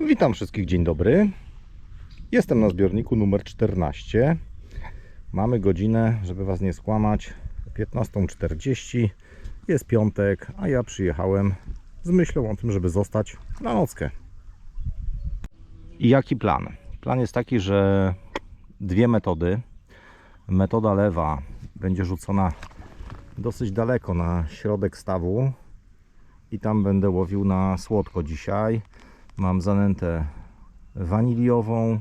Witam wszystkich, dzień dobry. Jestem na zbiorniku numer 14. Mamy godzinę, żeby Was nie skłamać, 15.40. Jest piątek, a ja przyjechałem z myślą o tym, żeby zostać na nockę. I jaki plan? Plan jest taki, że dwie metody. Metoda lewa będzie rzucona dosyć daleko na środek stawu i tam będę łowił na słodko dzisiaj. Mam zanętę waniliową,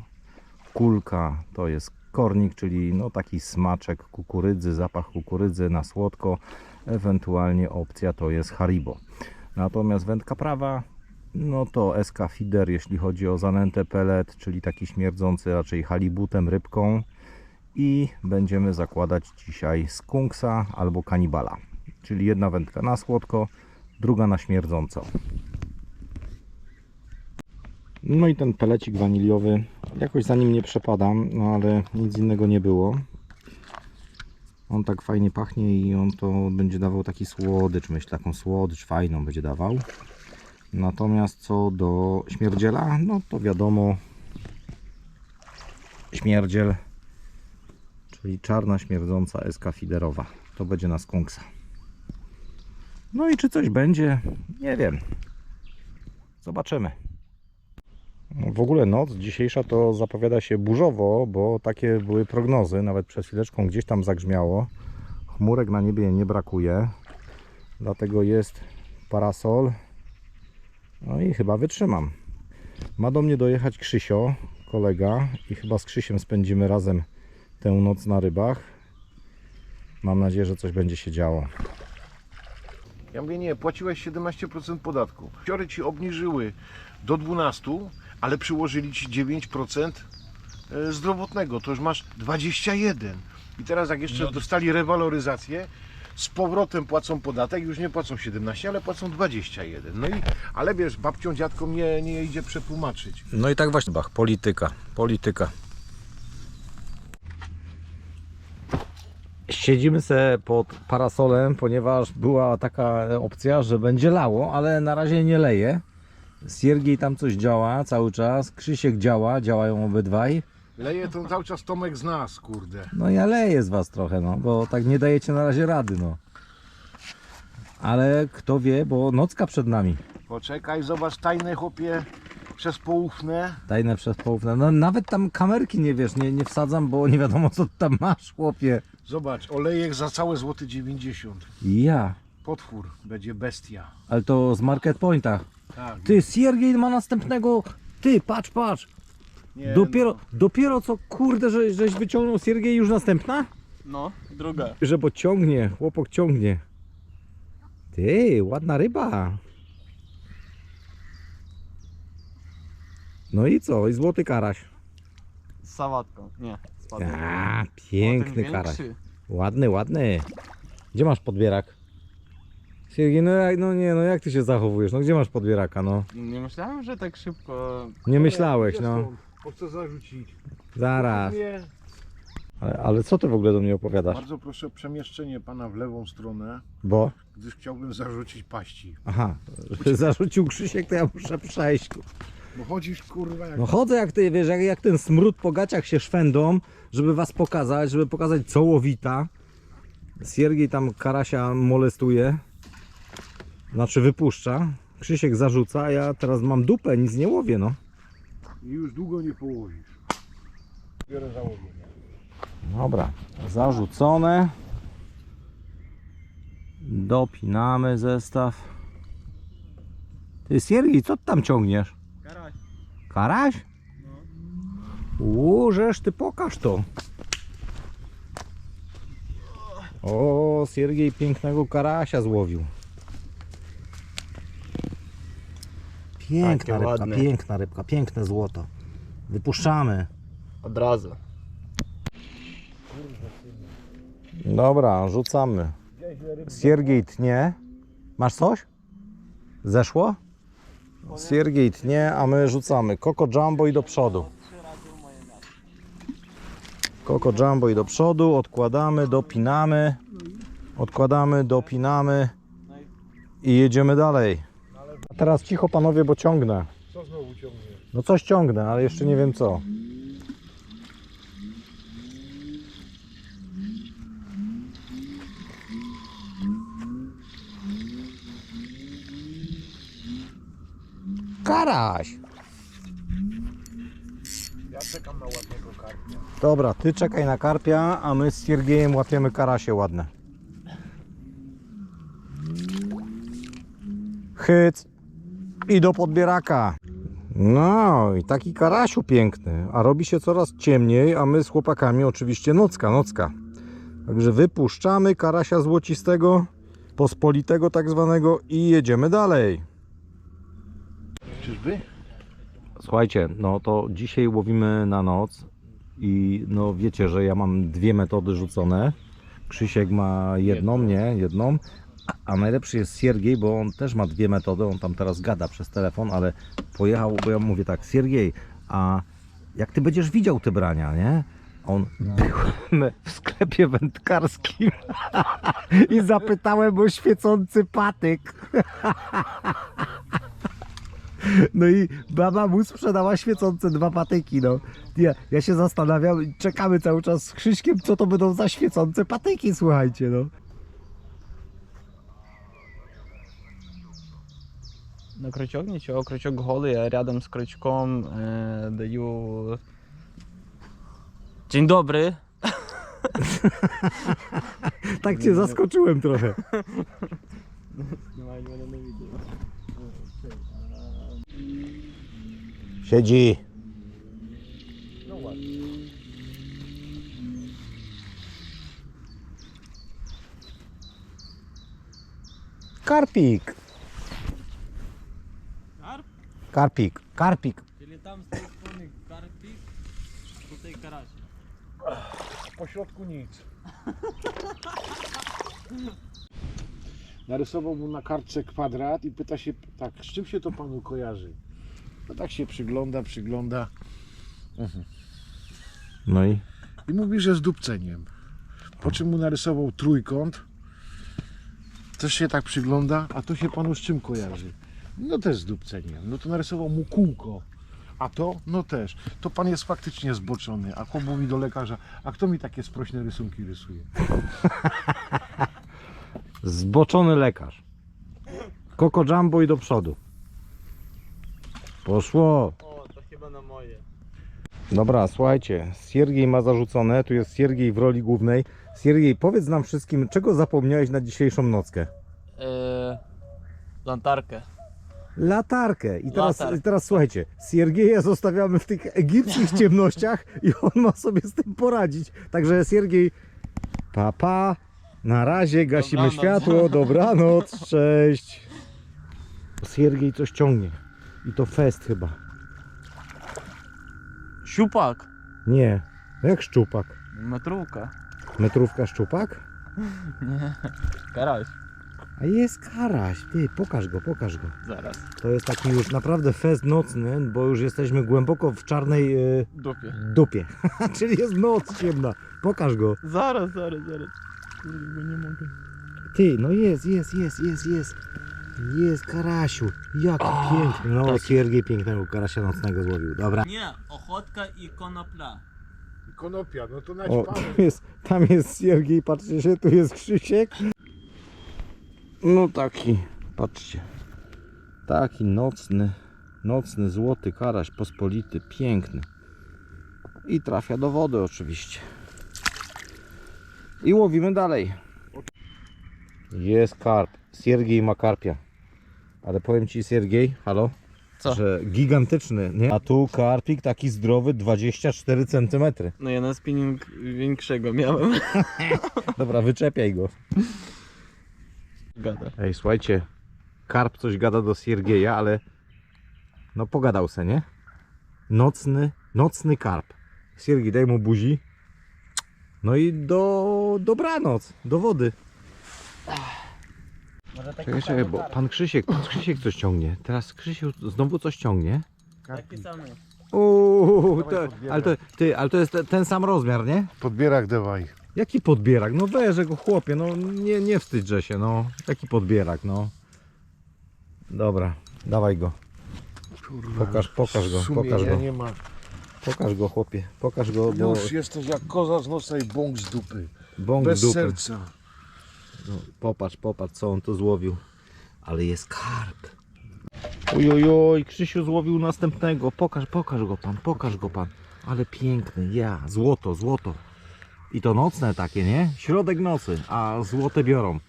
kulka to jest kornik, czyli no taki smaczek kukurydzy, zapach kukurydzy na słodko, ewentualnie opcja to jest haribo. Natomiast wędka prawa, no to SK Feeder, jeśli chodzi o zanętę pellet, czyli taki śmierdzący raczej halibutem, rybką i będziemy zakładać dzisiaj skunksa albo kanibala, czyli jedna wędka na słodko, druga na śmierdząco. No i ten pelecik waniliowy, jakoś za nim nie przepadam, no ale nic innego nie było. On tak fajnie pachnie i on to będzie dawał taki słodycz, myślę, taką słodycz fajną będzie dawał. Natomiast co do śmierdziela, no to wiadomo, śmierdziel, czyli czarna śmierdząca SK Fiderowa, to będzie na skunksa. No i czy coś będzie? Nie wiem. Zobaczymy. W ogóle noc dzisiejsza to zapowiada się burzowo, bo takie były prognozy. Nawet przed chwileczką gdzieś tam zagrzmiało. Chmurek na niebie nie brakuje. Dlatego jest parasol. No i chyba wytrzymam. Ma do mnie dojechać Krzysio, kolega. I chyba z Krzysiem spędzimy razem tę noc na rybach. Mam nadzieję, że coś będzie się działo. Ja mówię, nie, płaciłeś 17% podatku. Fiory ci obniżyły do 12%, ale przyłożyli ci 9% e, zdrowotnego. To już masz 21%. I teraz jak jeszcze dostali rewaloryzację, z powrotem płacą podatek, już nie płacą 17, ale płacą 21. No i, ale wiesz, babcią, dziadkom nie, nie idzie przetłumaczyć. No i tak właśnie, Bach, polityka, polityka. Siedzimy se pod parasolem, ponieważ była taka opcja, że będzie lało, ale na razie nie leje. Siergiej tam coś działa cały czas, Krzysiek działa, działają obydwaj. Leje to cały czas Tomek z nas, kurde. No ja leję z was trochę, no, bo tak nie dajecie na razie rady, no. Ale kto wie, bo nocka przed nami. Poczekaj, zobacz, tajne chłopie przez poufne. Tajne przez połówne. No nawet tam kamerki nie wiesz, nie, nie wsadzam, bo nie wiadomo co tam masz, chłopie. Zobacz, olejek za całe złoty 90. Ja. Potwór, będzie bestia. Ale to z Market Pointa. Tak. Ty, Siergiej ma następnego. Ty, patrz, patrz. Nie, Dopiero, no. dopiero co, kurde, że, żeś wyciągnął Siergiej już następna? No, druga. Że bo ciągnie, chłopok ciągnie. Ty, ładna ryba. No i co? I złoty karaś. Z sałatką. Nie, spadł. A, piękny karaś. Ładny, ładny. Gdzie masz podbierak? Siergiej, no, jak- no nie, no jak ty się zachowujesz? No gdzie masz podbieraka, no? Nie myślałem, że tak szybko. Nie myślałeś, no. Bo chcę zarzucić. Zaraz. Nie. Ale, ale co ty w ogóle do mnie opowiadasz? Bardzo proszę o przemieszczenie pana w lewą stronę, Bo? gdyż chciałbym zarzucić paści. Aha, że zarzucił Krzysiek, to ja muszę przejść. Bo chodzisz kurwa jak... No chodzę jak ty, wiesz, jak, jak ten smród po gaciach się szwędą, żeby was pokazać, żeby pokazać co łowita. Siergiej tam karasia molestuje. Znaczy wypuszcza. Krzysiek zarzuca, a ja teraz mam dupę, nic nie łowię, no. I już długo nie połowisz. Biorę założenie. Dobra, zarzucone. Dopinamy zestaw. Ty Siergiej, co ty tam ciągniesz? Karaś. Karaś? Łużesz, ty pokaż to. O, Siergiej pięknego karasia złowił. Piękna Takie rybka, ładne. piękna rybka, piękne złoto. Wypuszczamy. Od razu. Dobra, rzucamy. Siergiej tnie. Masz coś? Zeszło? Siergiej tnie, a my rzucamy. Koko Jumbo i do przodu. Koko Jumbo i do przodu. Odkładamy, dopinamy. Odkładamy, dopinamy. I jedziemy dalej. Teraz cicho panowie, bo ciągnę. Co znowu ciągniesz? No coś ciągnę, ale jeszcze nie wiem co. Karaś! Ja czekam na ładnego karpia. Dobra, ty czekaj na karpia, a my z Siergiejem łapiemy karasie ładne. Hyc i do podbieraka. No i taki karasiu piękny, a robi się coraz ciemniej, a my z chłopakami oczywiście nocka, nocka. Także wypuszczamy karasia złocistego, pospolitego tak zwanego i jedziemy dalej. Czyżby? Słuchajcie, no to dzisiaj łowimy na noc i no wiecie, że ja mam dwie metody rzucone. Krzysiek ma jedną, nie, jedną. A- najlepszy jest Siergiej, bo on też ma dwie metody. On tam teraz gada przez telefon, ale pojechał, bo ja mówię tak, Siergiej, a jak ty będziesz widział te brania, nie? On byłem w sklepie wędkarskim i zapytałem o świecący patyk. No i baba mu sprzedała świecące dwa patyki, no. Ja, ja się zastanawiam, czekamy cały czas z Krzyśkiem, co to będą za świecące patyki, słuchajcie, no. На крючок ничего, крючок голый, а рядом с крючком э, даю... Dzień dobry. Tak cię zaskoczyłem trochę. Снимаю его на видео. Siedzi. No ładnie. Karpik. Karp? Karpik, karpik. Czyli tam z tej strony karpik, tutaj karasi. Po środku nic. Narysował mu na kartce kwadrat i pyta się, tak, z czym się to panu kojarzy? No tak się przygląda, przygląda No i? i mówi, że z dupceniem. Po czym mu narysował trójkąt. Też się tak przygląda, a to się panu z czym kojarzy? No też z dupceniem. No to narysował mu kółko. A to? No też. To pan jest faktycznie zboczony. A chłop mówi do lekarza, a kto mi takie sprośne rysunki rysuje? Zboczony lekarz. Koko Jumbo i do przodu. Poszło. O, to chyba na moje. Dobra, słuchajcie, Siergiej ma zarzucone, tu jest Siergiej w roli głównej. Siergiej, powiedz nam wszystkim, czego zapomniałeś na dzisiejszą nockę? E, lantarkę latarkę. I teraz, Latarkę. teraz słuchajcie, Siergieja zostawiamy w tych egipskich ciemnościach i on ma sobie z tym poradzić. Także Siergiej, pa pa, na razie gasimy Dobranoc. światło, dobranoc, cześć. Siergiej coś ciągnie i to fest chyba. Siupak. Nie, jak szczupak. Metrówka. Metrówka szczupak? nie Karaś. A jest karaś, ty, pokaż go, pokaż go. Zaraz. To jest taki już naprawdę fest nocny, bo już jesteśmy głęboko w czarnej e, Dupie. dupie. Czyli jest noc ciemna. Pokaż go. Zaraz, zaraz, zaraz. Kurde, nie mogę. Ty, no jest, jest, jest, jest, jest. Jest karasiu. Jaki piękny. No, taki. Siergiej pięknego karasia nocnego złowił. Dobra. Nie, ochotka i konopla. Konopia, no to O, naćpamy. tu jest, tam jest Siergiej, patrzcie się, tu jest Krzysiek. No taki, patrzcie. Taki nocny, nocny złoty karaś, pospolity, piękny. I trafia do wody oczywiście. I łowimy dalej. Jest karp. Siergiej ma karpia. Ale powiem Ci Siergiej, halo? Co? Że gigantyczny, nie? A tu karpik taki zdrowy, 24 cm. No ja na spinning większego miałem. Dobra, wyczepiaj go. Gada. Ej, słuchajcie, karp coś gada do Siergieja, ale no pogadał se, nie? Nocny, nocny karp. Siergiej, daj mu buzi. No i do dobranoc, do wody. Czekaj, czekaj, bo pan Krzysiek, pan Krzysiek coś ciągnie. Teraz Krzysiek znowu coś ciągnie. Taki samy. Uuu, to, ale, to, ty, ale to jest te- ten sam rozmiar, nie? Podbierak dawaj. Jaki podbierak? No weź go chłopie, no nie, nie wstydźże się, no. Jaki podbierak, no. Dobra, dawaj go. Kurwa, Pokaż, pokaż go, sumienia pokaż go. nie ma. Pokaż go chłopie, pokaż go, bo Już jesteś jak koza z nosa i bąk z dupy. bąk Bez dupy. serca. No, popatrz, popatrz co on tu złowił. Ale jest karp. Ojojoj, Krzysiu złowił następnego. Pokaż, pokaż go pan, pokaż go pan. Ale piękny, ja, złoto, złoto. I to nocne takie, nie? Środek nocy, a złote biorą.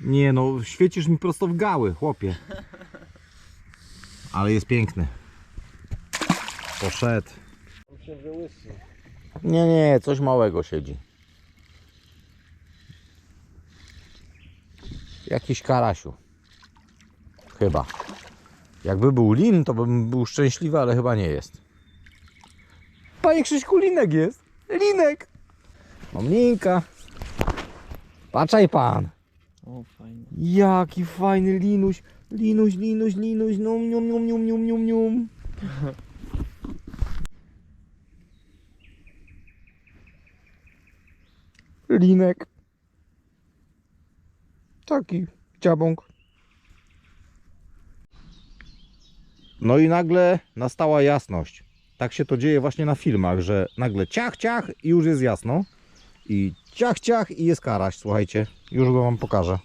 Nie no, świecisz mi prosto w gały, chłopie. Ale jest piękny. Poszedł. Nie, nie, coś małego siedzi. Jakiś karasiu. Chyba. Jakby był lin, to bym był szczęśliwy, ale chyba nie jest. Panie Krzyśku, linek jest. Linek. Mam linka. Patrzaj pan. O, fajnie. Jaki fajny linuś. Linuś, linuś, linuś. Num, num, num, num, num, num, num. Linek. Taki ciabąk. No i nagle nastała jasność. Tak się to dzieje właśnie na filmach, że nagle ciach, ciach i już jest jasno. I ciach, ciach i jest karaś, słuchajcie. Już go wam pokażę.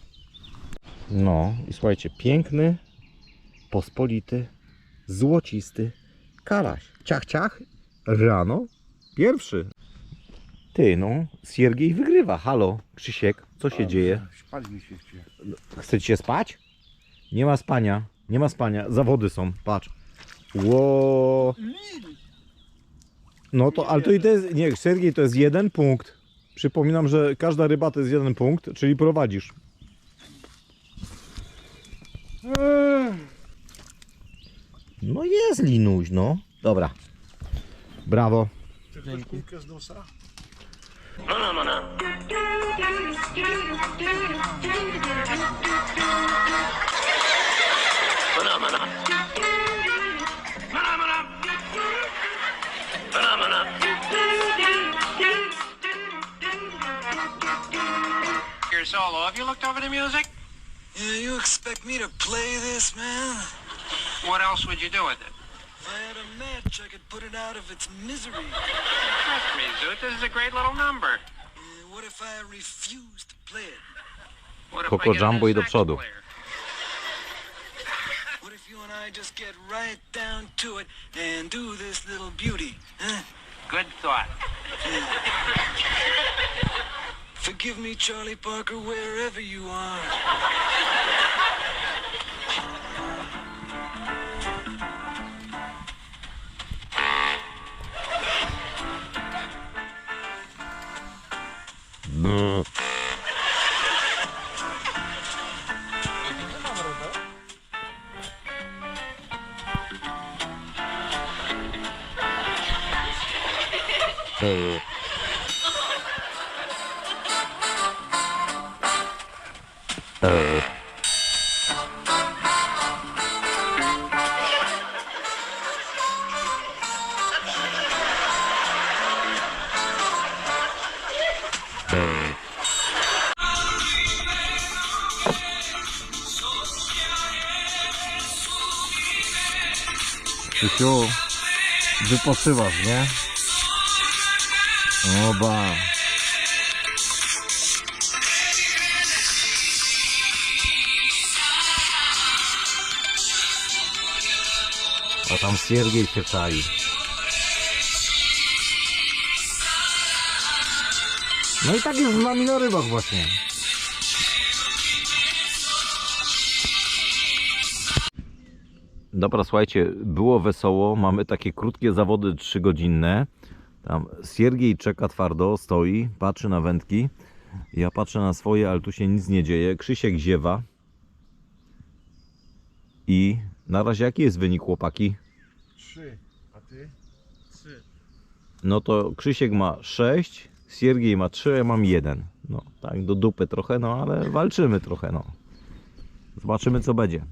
No i słuchajcie, piękny, pospolity, złocisty karaś. Ciach, ciach, rano, pierwszy. Ty, no, Siergiej wygrywa. Halo, Krzysiek, co się dzieje? Spali mi się chcie. Chcecie spać? Nie ma spania, nie ma spania. Zawody są, patrz. Ło. No to, ale to i to jest, nie, Sergiej, to jest jeden punkt. Przypominam, że każda ryba to jest jeden punkt, czyli prowadzisz. No jest linuś, no. Dobra. Brawo. Kulkę your solo. Have you looked over the music? Yeah, you expect me to play this, man? What else would you do with it? If I had a match, I could put it out of its misery. Trust me, Zoot, this is a great little number. Yeah, what if I refuse to play it? What if Coco I get Jumbo a i do przodu. What if you and I just get right down to it and do this little beauty? Huh? Good thought. Forgive me, Charlie Parker, wherever you are. Krzysiu, wypoczywasz, nie? Oba. A tam Siergiej się czai. No i tak jest z nami na rybach właśnie. Dobra, słuchajcie, było wesoło. Mamy takie krótkie zawody trzygodzinne. Tam Siergiej czeka twardo, stoi, patrzy na wędki. Ja patrzę na swoje, ale tu się nic nie dzieje. Krzysiek ziewa. I na razie jaki jest wynik, chłopaki? Trzy. A ty? No to Krzysiek ma 6, Siergiej ma 3, ja mam 1. No, tak do dupy trochę, no ale walczymy trochę, no. Zobaczymy co będzie.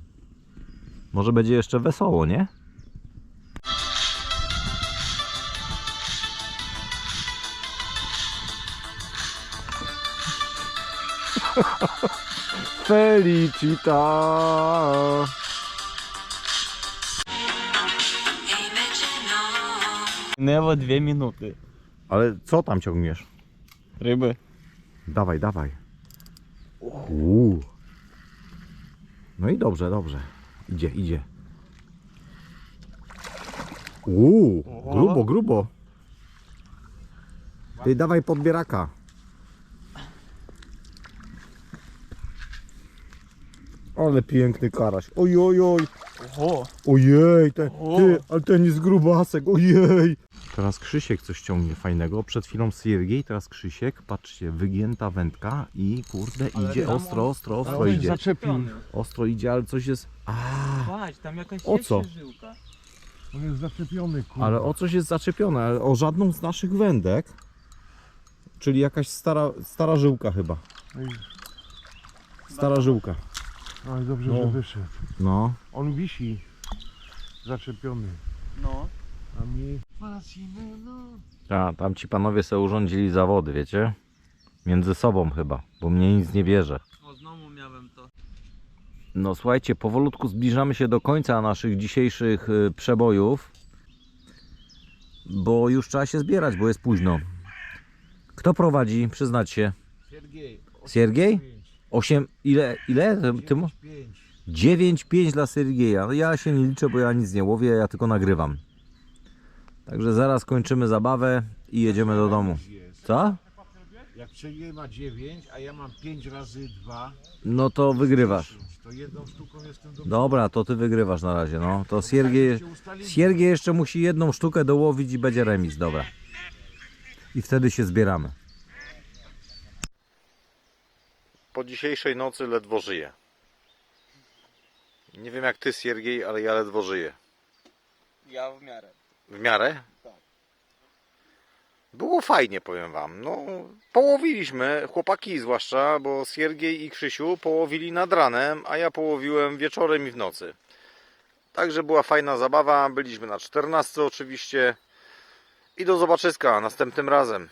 Może będzie jeszcze wesoło, nie? Felicita. Nevo dwie minuty. Ale co tam ciągniesz? Ryby. Dawaj, dawaj. Uuu. No i dobrze, dobrze. Idzie, idzie. Uuu, grubo, grubo. Ty dawaj podbieraka. Ale piękny karaś. Oj, oj, oj. Ojej, ten, ty, ale ten jest grubasek. Ojej. Teraz Krzysiek coś ciągnie fajnego. Przed chwilą Siergiej, teraz Krzysiek. Patrzcie, wygięta wędka i kurde idzie tam ostro, on- ostro, ostro Ale idzie. zaczepił. Ostro idzie, ale coś jest... A, Patrz, tam jakaś O co? żyłka. On jest zaczepiony, kurwa. ale o coś jest zaczepione, ale o żadną z naszych wędek. Czyli jakaś stara, stara żyłka chyba. Ej, Stara żyłka. Ale dobrze, No. że wyszedł. No. On wisi. Zaczepiony. No. A mnie... No. A, tam ci panowie sobie urządzili zawody, wiecie? Między sobą chyba, bo mnie nic nie bierze. O, znowu miałem to. No słuchajcie, powolutku zbliżamy się do końca naszych dzisiejszych y, przebojów. Bo już trzeba się zbierać, bo jest późno. Kto prowadzi? Przyznać się. Siergiej. Siergiej? 8, ile, ile? Ty, mo- 5. 9-5 dla Sergieja. No ja się nie liczę, bo ja nic nie łowię, ja tylko nagrywam. Także zaraz kończymy zabawę i jedziemy do domu. Co? Jak Siergiej ma 9, a ja mam 5 razy 2, No to wygrywasz. to jedną sztuką jestem do Dobra, to ty wygrywasz na razie, no. To Siergiej. Siergiej jeszcze musi jedną sztukę dołowić i będzie remis, dobra. I wtedy się zbieramy. Po dzisiejszej nocy ledwo żyję. Nie wiem jak ty, Siergiej, ale ja ledwo żyję. Ja w miarę. W miarę? Było fajnie, powiem wam. No, połowiliśmy, chłopaki zwłaszcza, bo Siergiej i Krzysiu połowili nad ranem, a ja połowiłem wieczorem i w nocy. Także była fajna zabawa, byliśmy na 14 oczywiście. I do zobaczyska następnym razem.